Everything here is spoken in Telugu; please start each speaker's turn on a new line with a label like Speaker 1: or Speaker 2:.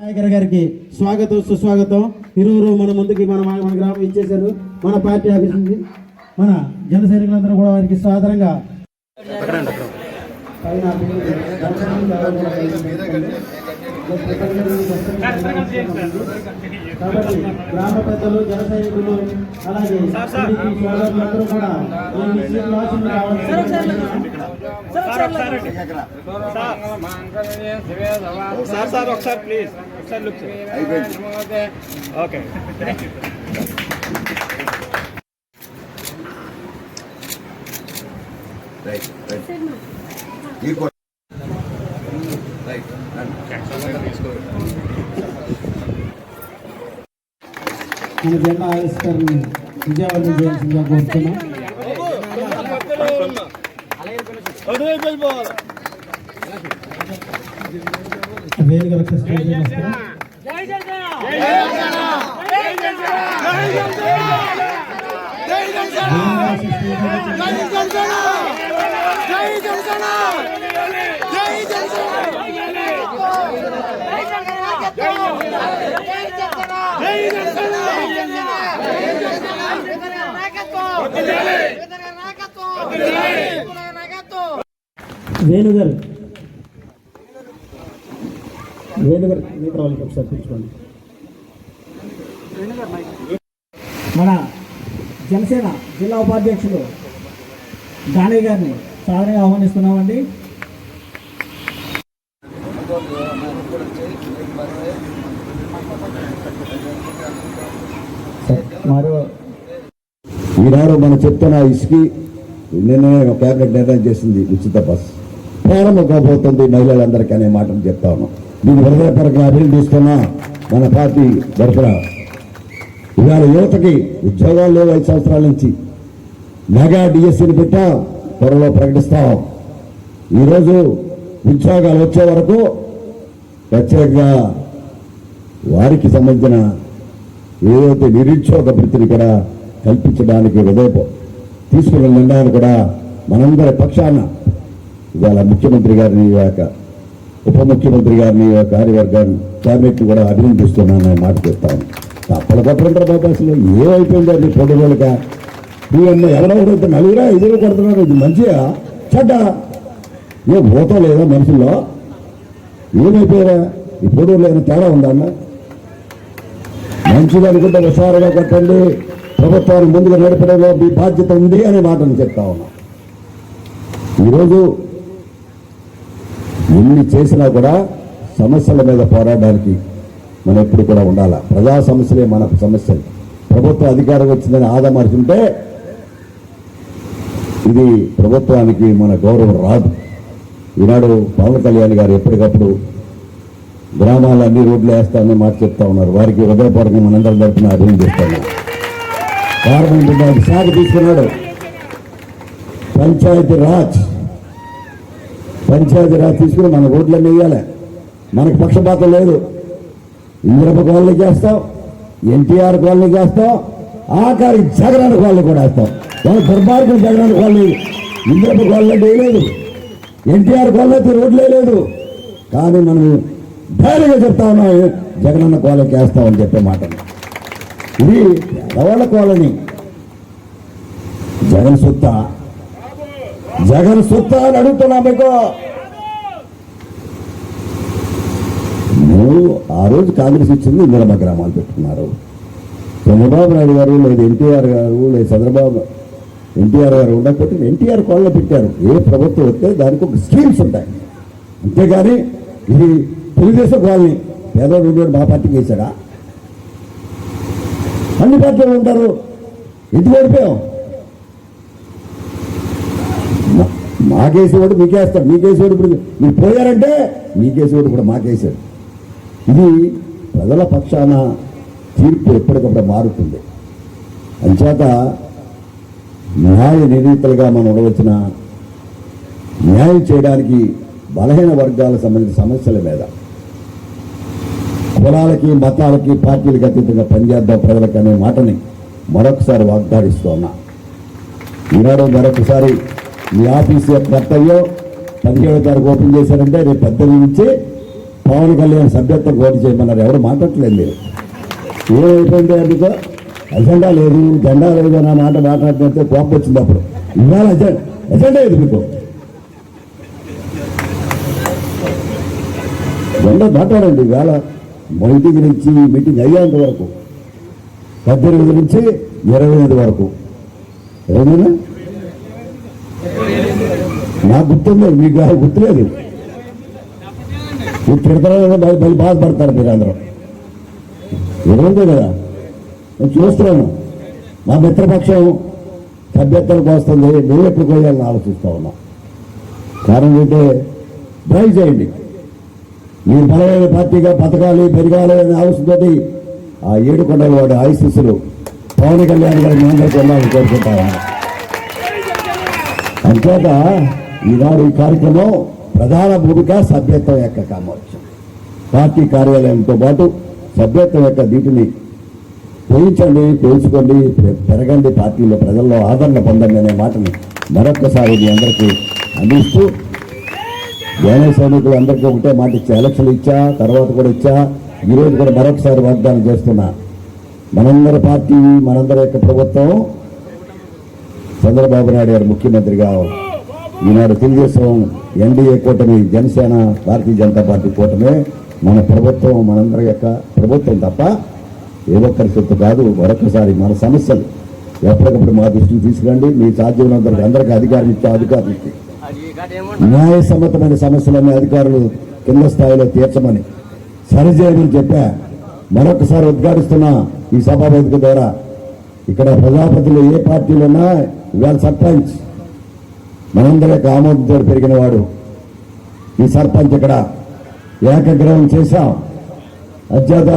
Speaker 1: నాయకర్
Speaker 2: గారికి స్వాగతం సుస్వాగతం. ఇరువురు మన ముందుకి మన మన గ్రామం ఇచ్చేశారు. మన పార్టీ ఆఫీస్ నుంచి మన జన సైనికులందరూ కూడా వారికి సాధారణంగా పైన కాబట్టి గ్రామ పెద్దలు జన సైనికులు అలాగే సోదరులందరూ కూడా. ఈ విషయంలో
Speaker 3: సార్ సార్ ఒకసారి ప్లీజ్. ఒకసారి లుక్ ఓకే.
Speaker 1: రైట్ రైట్ ఈ కో- రైట్
Speaker 2: మన జెండా ఆవిష్కరణ విజయవాడ చేయాల్సిందిగా కోరుతున్నాం. వేదిక లక్ష స్టేజ్ మీద వస్తారు. వేదిక వేణుగారు. వేణుగారు మీకు రావాలి ఒకసారి పిలుచుకోండి మన జనసేన జిల్లా ఉపాధ్యక్షుడు గానే గారిని సాధారణంగా ఆహ్వానిస్తున్నామండి. మరో
Speaker 4: ఈనాడు మనం చెప్తున్న ఇసుకి నిన్ననే కేబినెట్ నిర్ణయం చేసింది ఉచిత బస్ ప్రారంభం కాబోతుంది మహిళలందరికీ అనే మాటను చెప్తా ఉన్నాం. దీన్ని హృదయపరంగా అభినందిస్తున్నా మన పార్టీ తరఫున. ఇవాళ యువతకి ఉద్యోగాలు లేవు ఐదు సంవత్సరాల నుంచి. మెగా డిఎస్సీని పెట్టా త్వరలో ప్రకటిస్తాం. ఈరోజు ఉద్యోగాలు వచ్చే వరకు ప్రత్యేకంగా వారికి సంబంధించిన ఏదైతే నిరుద్యోగ వృత్తిని కూడా కల్పించడానికి హృదయ తీసుకువెళ్ళండి అని కూడా మనందరి పక్షాన. ఇవాళ ముఖ్యమంత్రి గారిని యొక్క ఉప ముఖ్యమంత్రి గారిని యొక్క కార్యవర్గాన్ని క్యాబినెట్ని కూడా అభినందిస్తున్నాను అని మాట చెప్తాను తప్పల కొట్టరంటారు బాబు అసలు. ఏమైపోయిందో అది పొడి రోజులుగా ఎవరో ఒకరు నలుగురా ఇద్దరు కొడుతున్నారు. ఇది మంచిగా చెడ్డ? ఏ భూతం లేదా మనుషుల్లో? ఏమైపోయారా? ఈ పొడి లేని తేడా ఉందా అన్న? మంచిది అనుకుంటే హుషారుగా కట్టండి. ప్రభుత్వాన్ని ముందుకు నడపడంలో మీ బాధ్యత ఉంది అనే మాటను చెప్తా ఉన్నా. ఈరోజు ఎన్ని చేసినా కూడా సమస్యల మీద పోరాడడానికి మనం ఎప్పుడు కూడా ఉండాలి? ప్రజా సమస్యలే మన సమస్యలు. ప్రభుత్వ అధికారం వచ్చిందని ఆదమర్చుంటే ఇది ప్రభుత్వానికి మన గౌరవం రాదు. ఈనాడు పవన్ కళ్యాణ్ గారు ఎప్పటికప్పుడు గ్రామాలు రోడ్లు వేస్తామని మాట చెప్తా ఉన్నారు. వారికి హృదయపూర్వకంగా మనందరం తరపున అభినందిస్తున్నాం కారణం ఏంటంటే సాగు తీసుకున్నాడు. పంచాయతీ రాజ్. పంచాయతీ రాజ్ తీసుకుని మన రోడ్లన్నీ వేయాలి మనకు పక్షపాతం లేదు. ఇంద్రప కాలనీ చేస్తాం ఎన్టీఆర్ కాలనీ చేస్తాం ఆఖరి జగనన్న కాలనీ కూడా వేస్తాం వాళ్ళ దుర్మార్గం జగనన్న కాలనీ ఇంద్రప కాలనీ వేయలేదు ఎన్టీఆర్ కాలనీ అయితే రోడ్లు వేయలేదు కానీ మనం ధైర్యంగా చెప్తా ఉన్నాం జగనన్న కాలనీకి వేస్తామని చెప్పే మాట ఇది రవాణా కాలనీ. జగన్ సొత్త. జగన్ సొత్త అని అడుగుతున్నా మీకు. నువ్వు ఆ రోజు కాంగ్రెస్ ఇచ్చింది ఇందిరమ్మ గ్రామాలు పెట్టుకున్నారు. చంద్రబాబు నాయుడు గారు లేదు ఎన్టీఆర్ గారు లేదు చంద్రబాబు ఎన్టీఆర్ గారు ఉండకపోతే ఎన్టీఆర్ కాలనీ పెట్టారు. ఏ ప్రభుత్వం వస్తే దానికి ఒక స్కీమ్స్ ఉంటాయి. అంతేగాని ఇది తెలుగుదేశం కాలనీ. పేదవాడు ఉండేవాడు మా పార్టీకి వేశాడా? అన్ని పార్టీలు ఉంటారు ఎందుకు ఓడిపోయాం మాకేసి ఓడి మీకేస్తాడు మీకేసేవాడు ఇప్పుడు మీరు పోయారంటే మీకేశివుడు కూడా మాకేసాడు ఇది ప్రజల పక్షాన తీర్పు ఎప్పటికప్పుడు మారుతుంది. అంచేత న్యాయ నిర్ణీతలుగా మనం ఉండవచ్చిన న్యాయం చేయడానికి బలహీన వర్గాలకు సంబంధించిన సమస్యల మీద కులాలకి మతాలకి పార్టీలకు అతీతంగా పనిచేద్దాం ప్రజలకు అనే మాటని మరొకసారి వాగ్దాడిస్తూ ఉన్నా ఈనాడు మరొకసారి మీ ఆఫీస్ యొక్క కర్తవ్యం పదిహేడో తారీఖు ఓపెన్ చేశారంటే రేపు పెద్దల నుంచి పవన్ కళ్యాణ్ సభ్యత్వం కోటి చేయమన్నారు. ఎవరు మాట్లాడట్లేదు మీరు. ఏమైపోయింది అందుకో అజెండా లేదు జెండా లేదు అన్న మాట మాట్లాడితే కోపం వచ్చింది అప్పుడు. ఇవాళ అజెండా అజెండా లేదు మీకు? జెండా మాట్లాడండి ఇవాళ. మొదటి నుంచి మీటింగ్ అయ్యేంత వరకు పద్దెనిమిది నుంచి ఇరవై ఐదు వరకు. ఏమైనా నాకు గుర్తుంది మీకు గుర్తులేదు. మీరు తిడతారో మళ్ళీ బాధపడతారు మీరు అందరూ. ఇరవై కదా? నేను చూస్తున్నాను. మా మిత్రపక్షం సభ్యత్వానికి వస్తుంది మేము ఎప్పుడు పోయాలని ఆలోచిస్తా ఉన్నా. కారణం ఏంటంటే డ్రైవ్ చేయండి నేను బలమైన పార్టీగా బతకాలి పెరగాలి అనే ఆలోచనతో ఆ ఏడుకొండల వాడు ఆశీస్సులు పవన్ కళ్యాణ్ గారి మీ అందరికీ కోరుకుంటాను అంచేత ఈనాడు ఈ కార్యక్రమం ప్రధాన భూమిక సభ్యత్వం యొక్క కామవచ్చు పార్టీ కార్యాలయంతో పాటు సభ్యత్వం యొక్క దీటిని పోయించండి పోల్చుకోండి పెరగండి పార్టీలో ప్రజల్లో ఆదరణ పొందండి అనే మాటని మరొక్కసారి మీ అందరికీ అందిస్తూ జైన సైనికులు అందరికీ ఒకటే మాట ఇచ్చా. ఎలక్షన్లు ఇచ్చా తర్వాత కూడా ఇచ్చా. ఈరోజు కూడా మరొకసారి వాగ్దానం చేస్తున్నా. మనందరి పార్టీ మనందరి యొక్క ప్రభుత్వం చంద్రబాబు నాయుడు గారు ముఖ్యమంత్రిగా ఈనాడు తెలుగుదేశం ఎన్డీఏ కూటమి జనసేన భారతీయ జనతా పార్టీ కూటమి మన ప్రభుత్వం మనందరి యొక్క ప్రభుత్వం తప్ప ఏ ఒక్కరి సొత్తు కాదు. మరొకసారి మన సమస్యలు ఎప్పటికప్పుడు మా దృష్టికి తీసుకురండి. మీ సాధ్యమైనంతవరకు అందరికీ అధికారం ఇచ్చే అధికారం న్యాయసమ్మతమైన సమస్యలన్నీ అధికారులు కింద స్థాయిలో తీర్చమని సరిచేయమని చెప్పా. మరొకసారి ఉద్ఘాటిస్తున్న ఈ సభావేదిక ద్వారా ఇక్కడ ప్రజాపతిలో ఏ పార్టీలో ఉన్నా ఇవాళ సర్పంచ్ మనందరి యొక్క ఆమోదంతో పెరిగిన వాడు ఈ సర్పంచ్ ఇక్కడ. ఏకగ్రహం చేశాం. అధ్యత